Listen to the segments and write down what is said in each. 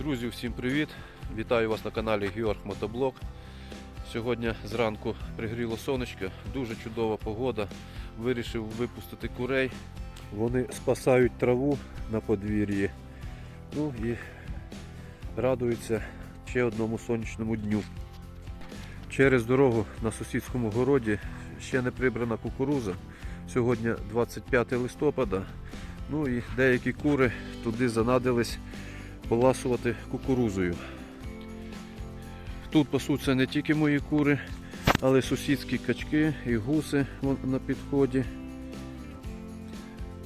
Друзі, всім привіт! Вітаю вас на каналі Георг Мотоблок. Сьогодні зранку пригріло сонечко, дуже чудова погода. Вирішив випустити курей. Вони спасають траву на подвір'ї. Ну і радуються ще одному сонячному дню. Через дорогу на сусідському городі ще не прибрана кукуруза. Сьогодні 25 листопада. Ну і деякі кури туди занадились поласувати кукурузою. Тут пасуться не тільки мої кури, але сусідські качки і гуси на підході.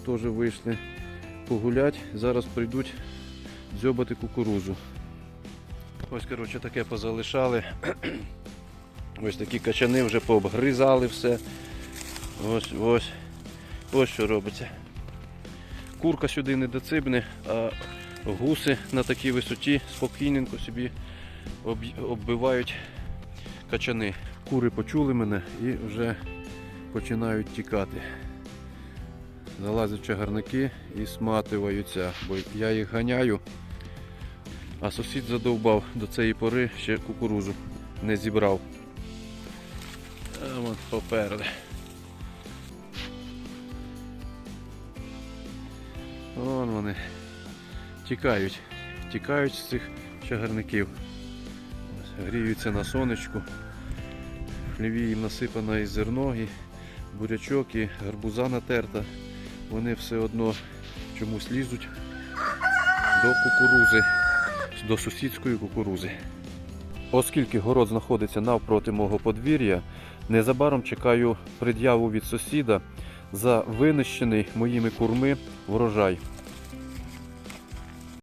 Теж вийшли погулять. Зараз прийдуть дзьобати кукурузу. Ось, коротше, таке позалишали. Ось такі качани вже пообгризали все. Ось ось. Ось що робиться. Курка сюди не доцибне, а гуси на такій висоті спокійненько собі оббивають качани. Кури почули мене і вже починають тікати. Залазять чагарники і смативаються, бо я їх ганяю, а сусід задовбав до цієї пори ще кукурузу не зібрав. А от поперли. Вон вони тікають, тікають з цих чагарників. Гріються на сонечку. В хліві їм насипано і зерно, і бурячок, і гарбуза натерта. Вони все одно чомусь лізуть до кукурузи, до сусідської кукурузи. Оскільки город знаходиться навпроти мого подвір'я, незабаром чекаю пред'яву від сусіда за винищений моїми курми врожай.